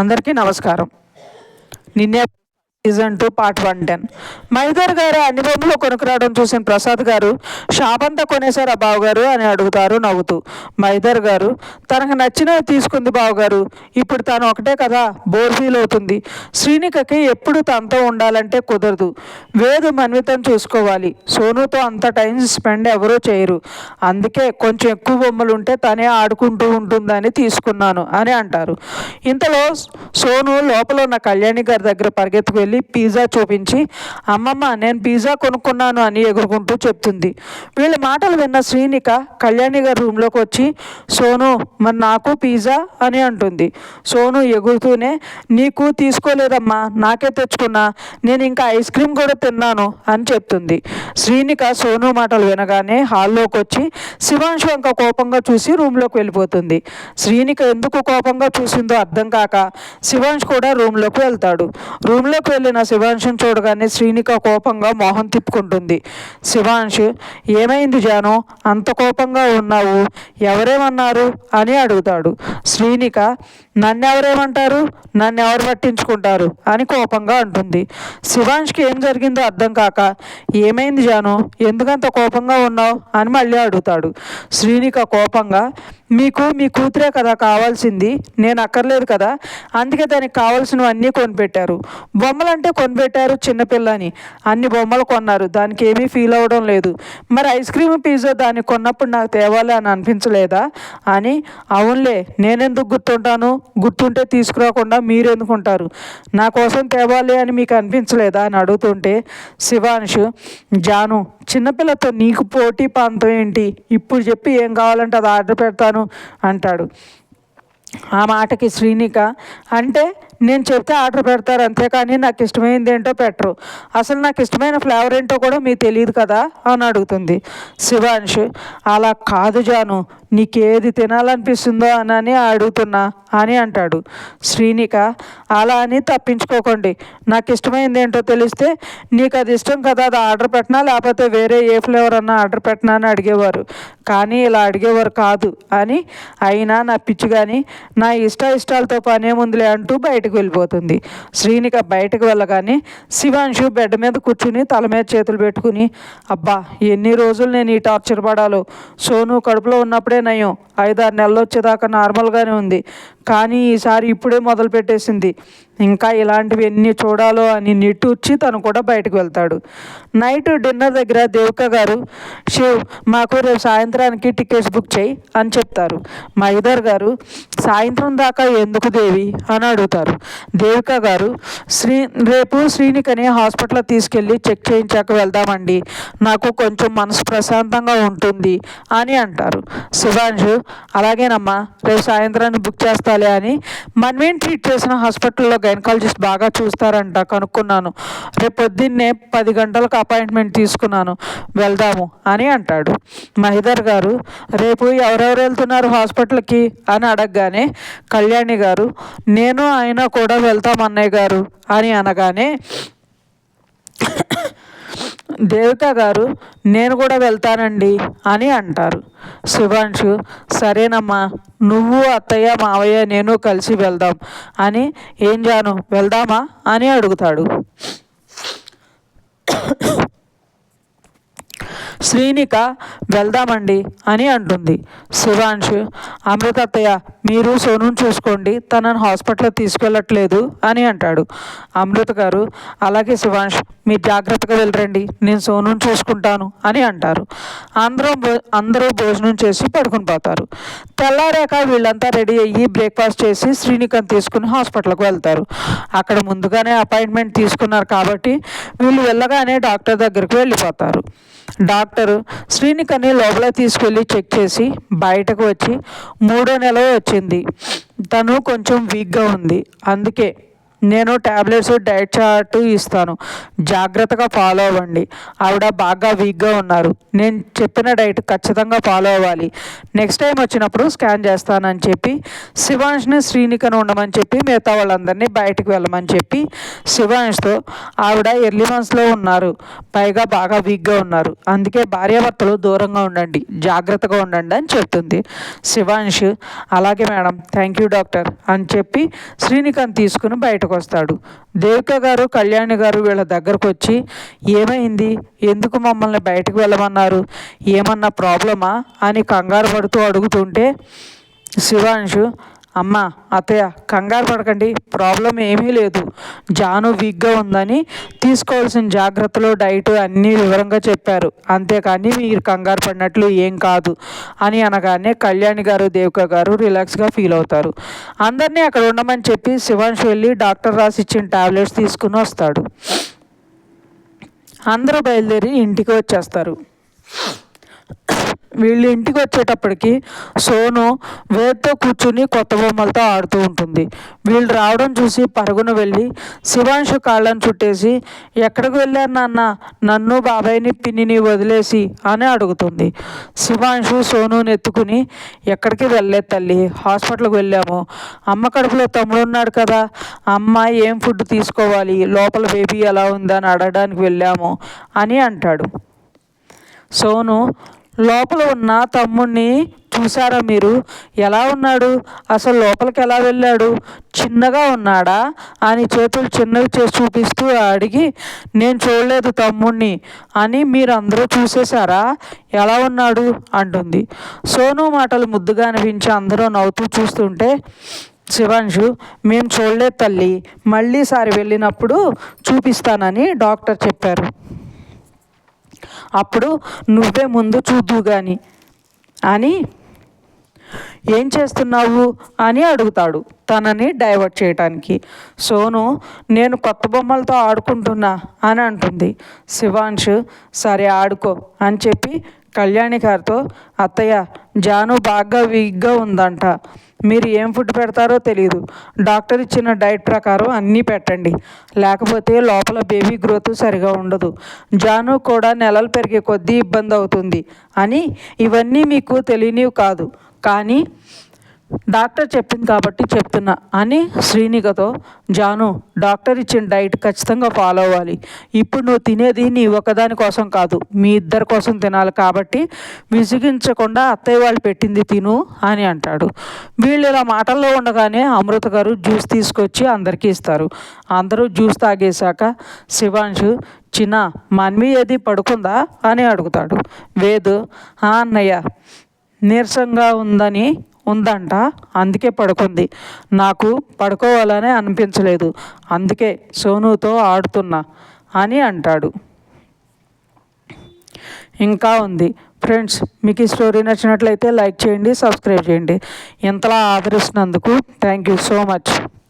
అందరికీ నమస్కారం. నిన్నే season two part one ten మైదర్ గారు అన్ని బొమ్మలు కొనుక్కురావడం చూసిన ప్రసాద్ గారు షాప్ అంతా కొనేశారా బావగారు? అని అడుగుతారు నవ్వుతూ. మైదర్ గారు తనకు నచ్చినవి తీసుకుంది బావగారు. ఇప్పుడు తను ఒకటే కదా బోర్ ఫీల్ అవుతుంది. శ్రీనికకి ఎప్పుడు తనతో ఉండాలంటే కుదరదు. వేదు మన్వితం చూసుకోవాలి. సోనుతో అంత టైం స్పెండ్ ఎవరూ చేయరు. అందుకే కొంచెం ఎక్కువ బొమ్మలు ఉంటే తనే ఆడుకుంటూ ఉంటుందని తీసుకున్నాను అని అంటారు. ఇంతలో సోను లోపల ఉన్న కళ్యాణి గారి దగ్గర పరిగెత్తుకు వెళ్ళి పిజ్జా చూపించి అమ్మమ్మ నేను పిజ్జా కొనుక్కున్నాను అని ఎగురుకుంటూ చెప్తుంది. వీళ్ళ మాటలు విన్న శ్రీనిక కళ్యాణి గారి రూమ్లోకి వచ్చి సోను మరి నాకు పిజ్జా అని అంటుంది. సోను ఎగురుతూనే నీకు తీసుకోలేదమ్మా నాకే తెచ్చుకున్నా నేను ఇంకా ఐస్ క్రీమ్ కూడా తిన్నాను అని చెప్తుంది. శ్రీనిక సోను మాటలు వినగానే హాల్లోకి వచ్చి శివాంశు ఇంకా కోపంగా చూసి రూమ్లోకి వెళ్ళిపోతుంది. శ్రీనిక ఎందుకు కోపంగా చూసిందో అర్థం కాక శివాంశ్ కూడా రూమ్లోకి వెళ్తాడు. రూమ్లోకి వెళ్ళిన శివాంశుని చూడగానే శ్రీనిక కోపంగా మొహం తిప్పుకుంటుంది. శివాంశ్ ఏమైంది జాను? అంత కోపంగా ఉన్నావు. ఎవరేమన్నారు? అని అడుగుతాడు. శ్రీనిక నన్ను ఎవరేమంటారు నన్ను ఎవరు పట్టించుకుంటారు? అని కోపంగా అంటుంది. శివాంష్కి ఏం జరిగిందో అర్థం కాక ఏమైంది జాను? ఎందుకంత కోపంగా ఉన్నావు? అని మళ్ళీ అడుగుతాడు. శ్రీనిక కోపంగా మీకు మీ కూతురే కదా కావాల్సింది? నేను అక్కర్లేదు కదా? అందుకే దానికి కావాల్సినవన్నీ కొనిపెట్టారు. బొమ్మలంటే కొనిపెట్టారు చిన్నపిల్లని. అన్ని బొమ్మలు కొన్నారు. దానికి ఏమీ ఫీల్ అవ్వడం లేదు. మరి ఐస్ క్రీమ్ పిజ్జా దాన్ని కొన్నప్పుడు నాకు తేవాలి అని అనిపించలేదా? అని అవునులే నేనెందుకు గుర్తుంటాను? గుర్తుంటే తీసుకురాకుండా మీరు ఎందుకుంటారు నా కోసం తేవాలి అని మీకు అనిపించలేదా? అని అడుగుతుంటే శివాంశ్ జాను చిన్నపిల్లతో నీకు పోటీ ప్రాంతం ఏంటి? ఇప్పుడు చెప్పి ఏం కావాలంటే అది ఆర్డర్ పెడతాను అంటాడు. ఆ మాటకి శ్రీనిక అంటే నేను చెప్తే ఆర్డర్ పెడతారు అంతేకాని నాకు ఇష్టమైంది ఏంటో పెట్టరు. అసలు నాకు ఇష్టమైన ఫ్లేవర్ ఏంటో కూడా మీకు తెలియదు కదా అని అడుగుతుంది. శివాంష్ అలా కాదు జాను నీకేది తినాలనిపిస్తుందో అని అడుగుతున్నా అని అంటాడు. శ్రీనిక అలా అని తప్పించుకోకండి. నాకు ఇష్టమైంది ఏంటో తెలిస్తే నీకు అది ఇష్టం కదా అది ఆర్డర్ పెట్టినా లేకపోతే వేరే ఏ ఫ్లేవర్ అన్నా ఆర్డర్ పెట్టినా అని అడిగేవారు. కానీ ఇలా అడిగేవారు కాదు అని అయినా నా పిచ్చి కానీ నా ఇష్ట ఇష్టాలతో పనేముందిలే అంటూ బయటకు వెళ్ళిపోతుంది. శ్రీనిక బయటకు వెళ్ళగానే శివాంశు బెడ్ మీద కూర్చుని తల మీద చేతులు పెట్టుకుని అబ్బా ఎన్ని రోజులు నేను ఈ టార్చర్ పడాలో? సోను కడుపులో ఉన్నప్పుడే నయం. ఐదారు నెలలు వచ్చేదాకా నార్మల్గానే ఉంది. కానీ ఈసారి ఇప్పుడే మొదలు పెట్టేసింది ఇంకా ఇలాంటివి ఎన్ని చూడాలో అని నిట్టూర్చి తను కూడా బయటకు వెళ్తాడు. నైట్ డిన్నర్ దగ్గర దేవిక గారు శివ్ మాకు రేపు సాయంత్రానికి టికెట్స్ బుక్ చేయి అని చెప్తారు. మైదర్ గారు సాయంత్రం దాకా ఎందుకు దేవి? అని అడుగుతారు. దేవిక గారు శ్రీ రేపు శ్రీనికని హాస్పిటల్ తీసుకెళ్ళి చెక్ చేయించాక వెళ్దామండి. నాకు కొంచెం మనసు ప్రశాంతంగా ఉంటుంది అని అంటారు. శివాంశు అలాగేనమ్మా రేపు సాయంత్రాన్ని బుక్ చేస్తాలే అని మనమేం ట్రీట్ చేసిన హాస్పిటల్లో గైనకాలజిస్ట్ బాగా చూస్తారంట కనుక్కున్నాను. రేపు పొద్దున్నే పది గంటలకు అపాయింట్మెంట్ తీసుకున్నాను. వెళ్దాము అని అంటాడు. మహిదర్ గారు రేపు ఎవరెవరు వెళ్తున్నారు హాస్పిటల్కి? అని అడగగానే కళ్యాణి గారు నేను ఆయన కూడా వెళ్తాం అన్నయ్య గారు అని అనగానే దేవిక గారు నేను కూడా వెళ్తానండి అని అంటారు. శివాంశు సరేనమ్మా నువ్వు అత్తయ్య మావయ్య నేను కలిసి వెళ్దాం. అని ఏం జాను వెళ్దామా అని అడుగుతాడు. శ్రీనిక వెళ్దామండి అని అంటుంది. శివాంశు అమృతత్తయ్య మీరు సోనూని చూసుకోండి తనను హాస్పిటల్ తీసుకెళ్ళట్లేదు అని అంటాడు. అమృత గారు అలాగే శివాంశ్ మీరు జాగ్రత్తగా వెళ్ళరండి నేను సోనుని చూసుకుంటాను అని అంటారు. అందరం అందరూ భోజనం చేసి పడుకుని పోతారు. తెల్లారాక వీళ్ళంతా రెడీ అయ్యి బ్రేక్ఫాస్ట్ చేసి శ్రీనికాంత్ తీసుకుని హాస్పిటల్కి వెళ్తారు. అక్కడ ముందుగానే అపాయింట్మెంట్ తీసుకున్నారు కాబట్టి వీళ్ళు వెళ్ళగానే డాక్టర్ దగ్గరికి వెళ్ళిపోతారు. డాక్టరు శ్రీనికని లోపల తీసుకెళ్ళి చెక్ చేసి బయటకు వచ్చి మూడో నెల వచ్చింది. తను కొంచెం వీక్గా ఉంది. అందుకే నేను ట్యాబ్లెట్స్ డైట్ చార్ట్ ఇస్తాను. జాగ్రత్తగా ఫాలో అవ్వండి. ఆవిడ బాగా వీక్గా ఉన్నారు. నేను చెప్పిన డైట్ ఖచ్చితంగా ఫాలో అవ్వాలి. నెక్స్ట్ టైం వచ్చినప్పుడు స్కాన్ చేస్తానని చెప్పి శివాంష్ని శ్రీనికను ఉండమని చెప్పి మిగతా వాళ్ళందరినీ బయటకు వెళ్ళమని చెప్పి శివాంష్తో ఆవిడ ఎర్లీ మంత్స్లో ఉన్నారు. పైగా బాగా వీక్గా ఉన్నారు. అందుకే భార్యాభర్తలు దూరంగా ఉండండి. జాగ్రత్తగా ఉండండి అని చెప్తుంది శివాంష్. అలాగే మేడం థ్యాంక్ యూ డాక్టర్ అని చెప్పి శ్రీనికను తీసుకుని బయటకు వస్తాడు దేవిక గారు కళ్యాణి గారు వీళ్ళ దగ్గరకు వచ్చి ఏమైంది? ఎందుకు మమ్మల్ని బయటకు వెళ్ళమన్నారు? ఏమన్నా ప్రాబ్లమా? అని కంగారు పడుతూ అడుగుతుంటే శివాంశు అమ్మ అత్తయ్య కంగారు పడకండి ప్రాబ్లం ఏమీ లేదు. జాను వీక్గా ఉందని తీసుకోవాల్సిన జాగ్రత్తలు డైట్ అన్నీ వివరంగా చెప్పారు. అంతేకాని మీరు కంగారు పడినట్లు ఏం కాదు అని అనగానే కళ్యాణి గారు దేవిక గారు రిలాక్స్గా ఫీల్ అవుతారు. అందరినీ అక్కడ ఉండమని చెప్పి శివాంశ్ వెళ్ళి డాక్టర్ రాసి ఇచ్చిన టాబ్లెట్స్ తీసుకుని వస్తాడు. అందరూ బయలుదేరి ఇంటికి వచ్చేస్తారు. వీళ్ళు ఇంటికి వచ్చేటప్పటికి సోను వేరుతో కూర్చుని కొత్త బొమ్మలతో ఆడుతూ ఉంటుంది. వీళ్ళు రావడం చూసి పరుగున వెళ్ళి శివాంశు కాళ్ళను చుట్టేసి ఎక్కడికి వెళ్ళారు నాన్న? నన్ను బాబాయ్ని పిన్నిని వదిలేసి అని అడుగుతుంది. శివాంశు సోనుని ఎత్తుకుని ఎక్కడికి వెళ్ళలేదు తల్లి హాస్పిటల్కి వెళ్ళాము. అమ్మ కడుపులో తమ్ముడు ఉన్నాడు కదా అమ్మ ఏం ఫుడ్ తీసుకోవాలి లోపల బేబీ ఎలా ఉందని అడగడానికి వెళ్ళాము అని అంటాడు. సోను లోపల ఉన్న తమ్ముణ్ణి చూసారా మీరు? ఎలా ఉన్నాడు? అసలు లోపలికి ఎలా వెళ్ళాడు? చిన్నగా ఉన్నాడా? అని చేతులు చిన్నవి చేసి చూపిస్తూ అడిగి నేను చూడలేదు తమ్ముణ్ణి అని మీరు అందరూ చూసేశారా? ఎలా ఉన్నాడు? అంటుంది. సోను మాటలు ముద్దుగా అనిపించి అందరూ నవ్వుతూ చూస్తుంటే శివాంశు మేము చూడలేదు తల్లి. మళ్ళీసారి వెళ్ళినప్పుడు చూపిస్తానని డాక్టర్ చెప్పారు. అప్పుడు నువ్వే ముందు చూద్దు కానీ అని ఏం చేస్తున్నావు? అని అడుగుతాడు తనని డైవర్ట్ చేయటానికి. సోను నేను కొత్త బొమ్మలతో ఆడుకుంటున్నా అని అంటుంది. శివాంష్ సరే ఆడుకో అని చెప్పి కళ్యాణి గారితో అత్తయ్య జాను బాగా వీక్గా ఉందంట. మీరు ఏం ఫుడ్ పెడతారో తెలియదు డాక్టర్ ఇచ్చిన డైట్ ప్రకారం అన్నీ పెట్టండి. లేకపోతే లోపల బేబీ గ్రోత్ సరిగా ఉండదు. జాను కూడా నెలలు పెరిగే కొద్దీ ఇబ్బంది అవుతుంది అని ఇవన్నీ మీకు తెలియనివి కాదు. కానీ డాక్టర్ చెప్పింది కాబట్టి చెప్తున్నా అని శ్రీనికతో జాను డాక్టర్ ఇచ్చిన డైట్ ఖచ్చితంగా ఫాలో అవ్వాలి. ఇప్పుడు నువ్వు తినేది నీ ఒకదాని కోసం కాదు మీ ఇద్దరి కోసం తినాలి కాబట్టి విసిగించకుండా అత్తయ్య వాళ్ళు పెట్టింది తిను అని అంటాడు. వీళ్ళు ఇలా మాటల్లో ఉండగానే అమృత గారు జ్యూస్ తీసుకొచ్చి అందరికీ ఇస్తారు. అందరూ జ్యూస్ తాగేశాక శివాంశు చిన్న మన్వి ఏది పడుకుందా? అని అడుగుతాడు. వేదు అన్నయ్య నీరసంగా ఉందని ఉందంట. అందుకే పడుకుంది. నాకు పడుకోవాలని అనిపించలేదు. అందుకే సోనుతో ఆడుతున్నా అని అంటాడు. ఇంకా ఉంది. ఫ్రెండ్స్ మీకు ఈ స్టోరీ నచ్చినట్లయితే లైక్ చేయండి సబ్స్క్రైబ్ చేయండి. ఇంతలా ఆదరిస్తున్నందుకు థ్యాంక్ యూ సో మచ్.